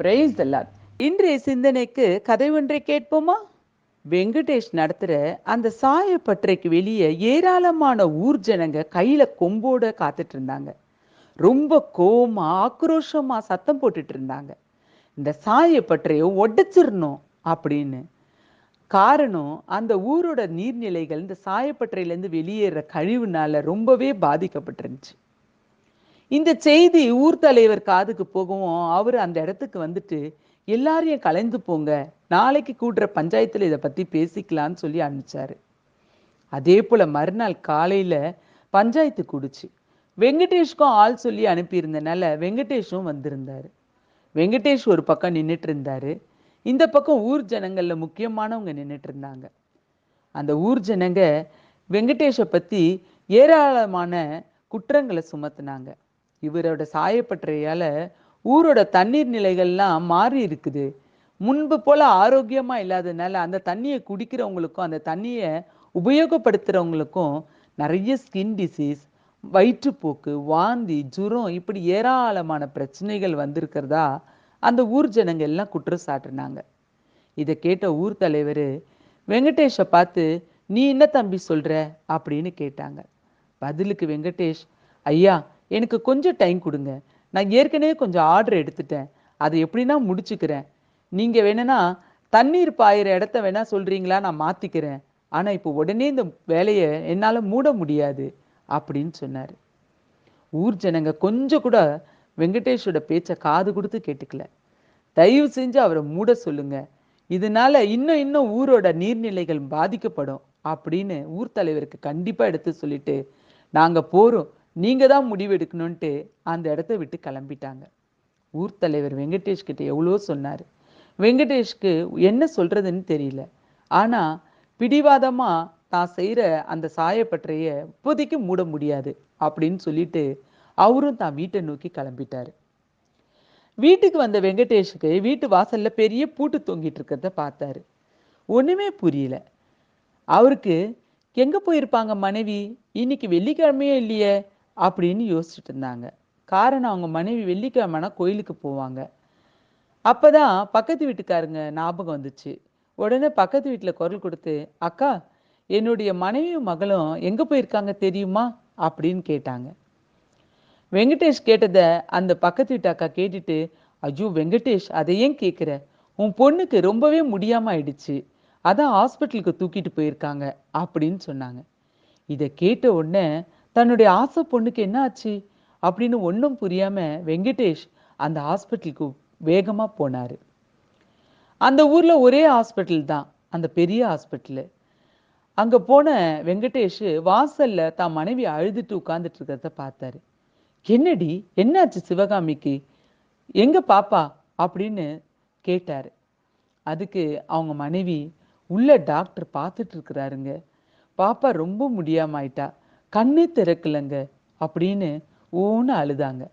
Price அல்லாத் இன்றைய சிந்தனைக்கு கதை ஒன்றை கேட்போமா? வெங்கடேஷ் நடத்துகிற அந்த சாயப்பட்டறைக்கு வெளியே ஏராளமான ஊர் ஜனங்க கையில் கொம்போட காத்துட்டு இருந்தாங்க. ரொம்ப கோமா ஆக்ரோஷமாக சத்தம் போட்டுட்டு இருந்தாங்க. இந்த சாயப்பற்றையை ஒடைச்சிடணும் அப்படின்னு. காரணம் அந்த ஊரோட நீர்நிலைகள் இந்த சாயப்பற்றையிலேருந்து வெளியேற கழிவுனால ரொம்பவே பாதிக்கப்பட்டிருந்துச்சு. இந்த செய்தி ஊர் தலைவர் காதுக்கு போகவும் அவர் அந்த இடத்துக்கு வந்துட்டு எல்லாரையும் கலைந்து போங்க நாளைக்கு கூடுற பஞ்சாயத்தில் இதை பற்றி பேசிக்கலாம்னு சொல்லி அனுப்பிச்சாரு. அதே போல் மறுநாள் காலையில் பஞ்சாயத்து கூடுச்சு. வெங்கடேஷ்க்கும் ஆள் சொல்லி அனுப்பியிருந்தனால வெங்கடேஷும் வந்திருந்தாரு. வெங்கடேஷ் ஒரு பக்கம் நின்றுட்டு இருந்தார் இந்த பக்கம் ஊர் ஜனங்களில் முக்கியமானவங்க நின்றுட்டு இருந்தாங்க அந்த ஊர் ஜனங்க வெங்கடேஷை பற்றி ஏராளமான குற்றங்களை சுமத்துனாங்க. இவரோட சாயப்பட்டறையால் ஊரோட தண்ணீர் நிலைகள்லாம் மாறி இருக்குது. முன்பு போல் ஆரோக்கியமாக இல்லாததுனால அந்த தண்ணியை குடிக்கிறவங்களுக்கும் அந்த தண்ணியை உபயோகப்படுத்துறவங்களுக்கும் நிறைய ஸ்கின் டிசீஸ் வயிற்றுப்போக்கு வாந்தி ஜுரம் இப்படி ஏராளமான பிரச்சனைகள் வந்திருக்கிறதா அந்த ஊர் ஜனங்க எல்லாம் குற்றம் சாட்டினாங்க. இதை கேட்ட ஊர் தலைவர் வெங்கடேஷை பார்த்து நீ என்ன தம்பி சொல்கிற அப்படின்னு கேட்டாங்க. பதிலுக்கு வெங்கடேஷ் ஐயா எனக்கு கொஞ்சம் டைம் கொடுங்க. நான் ஏற்கனவே கொஞ்சம் ஆர்டர் எடுத்துட்டேன். அதை எப்படின்னா முடிச்சுக்கிறேன். நீங்கள் வேணும்னா தண்ணீர் பாயிற இடத்த வேணா சொல்கிறீங்களா நான் மாற்றிக்கிறேன் ஆனால் இப்போ உடனே இந்த வேலையை என்னால் மூட முடியாது அப்படின்னு சொன்னார். ஊர் ஜனங்க கொஞ்சம் கூட வெங்கடேஷோட பேச்சை காது கொடுத்து கேட்டுக்கல. தயவு செஞ்சு அவரை மூட சொல்லுங்க. இதனால இன்னும் இன்னும் ஊரோட நீர்நிலைகள் பாதிக்கப்படும் அப்படின்னு ஊர் தலைவருக்கு கண்டிப்பாக எடுத்து சொல்லிட்டு நாங்கள் போகிறோம் நீங்கள் தான் முடிவு எடுக்கணும்ட்டு அந்த இடத்த விட்டு கிளம்பிட்டாங்க. ஊர் தலைவர் வெங்கடேஷ் கிட்ட எவ்வளோ சொன்னார். வெங்கடேஷ்க்கு என்ன சொல்கிறதுன்னு தெரியல. ஆனால் பிடிவாதமாக தான் செய்கிற அந்த சாயப்பட்டறைய இப்போதைக்கு மூட முடியாது அப்படின்னு சொல்லிட்டு அவரும் தான் வீட்டை நோக்கி கிளம்பிட்டார். வீட்டுக்கு வந்த வெங்கடேஷுக்கு வீட்டு வாசல்ல பெரிய பூட்டு தொங்கிட்டு இருக்கிறத பார்த்தாரு. ஒன்றுமே புரியல. அவருக்கு எங்கே போயிருப்பாங்க மனைவி? இன்னைக்கு வெள்ளிக்கிழமையே இல்லையே. அப்படின்னு யோசிச்சுட்டு இருந்தாங்க காரணம் அவங்க மனைவி வெள்ளிக்கிழமைனா கோயிலுக்கு போவாங்க. அப்பதான் பக்கத்து வீட்டுக்காரங்க ஞாபகம் வந்துச்சு. உடனே பக்கத்து வீட்டில் குரல் கொடுத்து அக்கா என்னுடைய மனைவியும் மகளும் எங்கே போயிருக்காங்க தெரியுமா? அப்படின்னு கேட்டாங்க. வெங்கடேஷ் கேட்டதை அந்த பக்கத்து வீட்டு அக்கா கேட்டுட்டு ஐயோ வெங்கடேஷ் அதை ஏன் கேட்குற உன் பொண்ணுக்கு ரொம்பவே முடியாமல் ஆயிடுச்சு. அதான் ஹாஸ்பிட்டலுக்கு தூக்கிட்டு போயிருக்காங்க. அப்படின்னு சொன்னாங்க. இதை கேட்ட உடனே தன்னுடைய ஆசை பொண்ணுக்கு என்ன ஆச்சு அப்படின்னு ஒன்றும் புரியாம வெங்கடேஷ் அந்த ஹாஸ்பிட்டலுக்கு வேகமா போனாரு. அந்த ஊர்ல ஒரே ஹாஸ்பிட்டல் தான் அந்த பெரிய ஹாஸ்பிட்டலு. அங்க போன வெங்கடேஷ் வாசல்ல தான் மனைவி அழுதுட்டு உட்கார்ந்துட்டு இருக்கிறத பார்த்தாரு. என்னடி என்னாச்சு சிவகாமிக்கு? எங்க பாப்பா? அப்படின்னு கேட்டாரு. அதுக்கு அவங்க மனைவி உள்ள டாக்டர் பார்த்துட்டு இருக்கிறாருங்க. பாப்பா ரொம்ப முடியாம ஆயிட்டா. கண்ணே திறக்கலங்க அப்படின்னு ஓன்னு அழுதாங்க.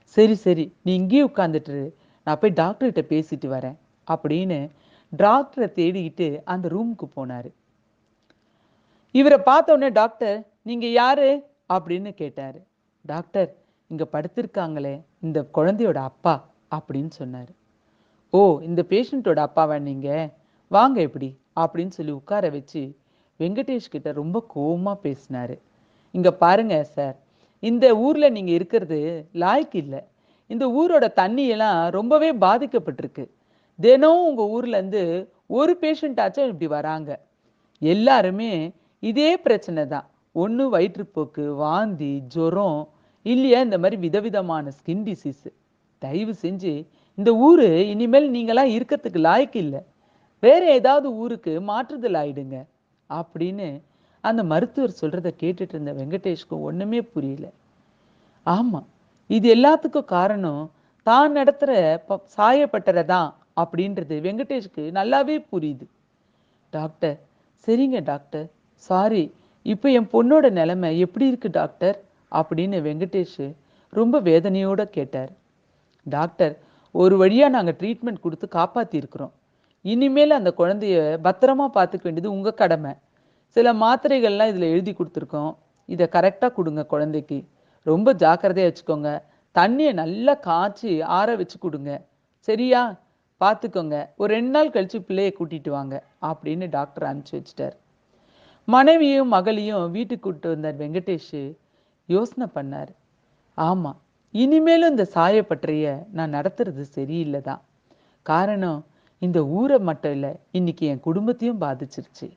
சரி சரி நீ இங்கேயே உட்காந்துட்டு நான் போய் டாக்டர்கிட்ட பேசிட்டு வரேன் அப்படின்னு டாக்டரை தேடிக்கிட்டு அந்த ரூமுக்கு போனார். இவரை பார்த்த உடனே டாக்டர் நீங்கள் யாரு? அப்படின்னு கேட்டார். டாக்டர் இங்கே படுத்திருக்காங்களே இந்த குழந்தையோட அப்பா அப்படின்னு சொன்னார். ஓ இந்த பேஷண்ட்டோட அப்பாவா நீங்க? வாங்க எப்படி? அப்படின்னு சொல்லி உட்கார வச்சு வெங்கடேஷ் கிட்ட ரொம்ப கோபமாக பேசினாரு. இங்கே பாருங்க சார் இந்த ஊரில் நீங்கள் இருக்கிறது லாய்க்கு இல்லை. இந்த ஊரோட தண்ணியெல்லாம் ரொம்பவே பாதிக்கப்பட்டிருக்கு. தினம் உங்கள் ஊர்லேருந்து ஒரு பேஷண்ட்டாச்சும் இப்படி வராங்க. எல்லாருமே இதே பிரச்சனை தான். ஒன்று வயிற்றுப்போக்கு வாந்தி ஜுரம் இல்லையா இந்த மாதிரி விதவிதமான ஸ்கின் டிசீஸு தயவு செஞ்சு இந்த ஊர் இனிமேல் நீங்களாம் இருக்கிறதுக்கு லாய்க்கு இல்லை. வேற ஏதாவது ஊருக்கு மாற்றுதல் ஆயிடுங்க. அப்படின்னு அந்த மருத்துவர் சொல்கிறத கேட்டுட்டு இருந்த வெங்கடேஷ்க்கு ஒண்ணுமே புரியல. ஆமாம் இது எல்லாத்துக்கும் காரணம் தான் நடத்துகிற ப- சாயப்பட்டறை தான் அப்படின்றது வெங்கடேஷ்க்கு நல்லாவே புரியுது. டாக்டர் சரிங்க டாக்டர். சாரி இப்போ என் பொண்ணோட நிலைமை எப்படி இருக்கு டாக்டர்? அப்படின்னு வெங்கடேஷ் ரொம்ப வேதனையோடு கேட்டார். டாக்டர் ஒரு வழியாக நாங்கள் ட்ரீட்மெண்ட் கொடுத்து காப்பாற்றிருக்கிறோம் இனிமேல் அந்த குழந்தைய பத்திரமா பார்த்துக்க வேண்டியது உங்கள் கடமை. சில மாத்திரைகள்லாம் இதில் எழுதி கொடுத்துருக்கோம். இதை கரெக்டாக கொடுங்க குழந்தைக்கு. ரொம்ப ஜாக்கிரதையாக வச்சுக்கோங்க. தண்ணியை நல்லா காய்ச்சி ஆற வச்சு கொடுங்க. சரியா? பார்த்துக்கோங்க ஒரு ரெண்டு நாள் கழித்து பிள்ளையை கூட்டிட்டு வாங்க அப்படின்னு டாக்டர் அனுப்பிச்சி வச்சிட்டார். மனைவியும் மகளையும் வீட்டுக்கு கூப்பிட்டு வந்தார் வெங்கடேஷ். யோசனை பண்ணார். ஆமாம் இனிமேலும் இந்த சாயப்பட்டறைய நான் நடத்துறது சரியில்லை தான் காரணம் இந்த ஊரை மட்டும் இல்லை இன்னைக்கு என் குடும்பத்தையும் பாதிச்சிருச்சு.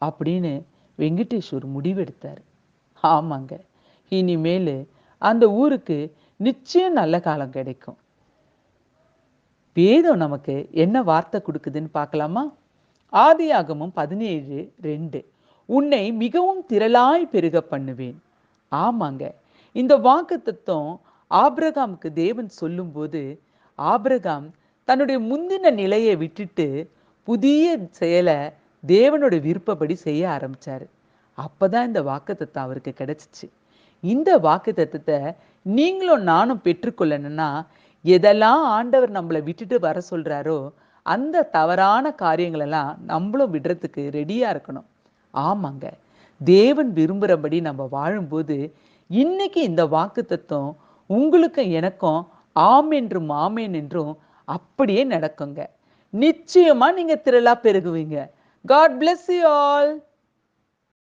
அப்படின்னு வெங்கடேஷ் முடிவெடுத்தார். ஆமாங்க. இனிமேல் அந்த ஊருக்கு நிச்சயம் நல்ல காலம் கிடைக்கும். வேதம் நமக்கு என்ன வார்த்தை கொடுக்குதுன்னு பார்க்கலாமா? ஆதியாகமும் பதினேழு ரெண்டு. உன்னை மிகவும் திரளாய் பெருக பண்ணுவேன். ஆமாங்க. இந்த வாக்கு தத்துவம் ஆபிரகாமுக்கு தேவன் சொல்லும்போது ஆபிரகாம் தன்னுடைய முந்தின நிலையை விட்டுட்டு புதிய செயலை தேவனோட விருப்பப்படி செய்ய ஆரம்பிச்சாரு. அப்பதான் இந்த வாக்கு தத்துவம் அவருக்கு கிடைச்சிச்சு. இந்த வாக்கு தத்துவத்தை நீங்களும் நானும் பெற்றுக்கொள்ளணும்னா எதெல்லாம் ஆண்டவர் நம்மளை விட்டுட்டு வர சொல்றாரோ அந்த தவறான காரியங்களெல்லாம் நம்மளும் விடுறதுக்கு ரெடியா இருக்கணும். ஆமாங்க. தேவன் விரும்புகிறபடி நம்ம வாழும்போது இன்னைக்கு இந்த வாக்கு தத்துவம் உங்களுக்கும் எனக்கும் ஆம் என்றும் ஆமேன் என்றும் அப்படியே நடக்குங்க. நிச்சயமா நீங்க திரளாக பெருகுவீங்க. God bless you all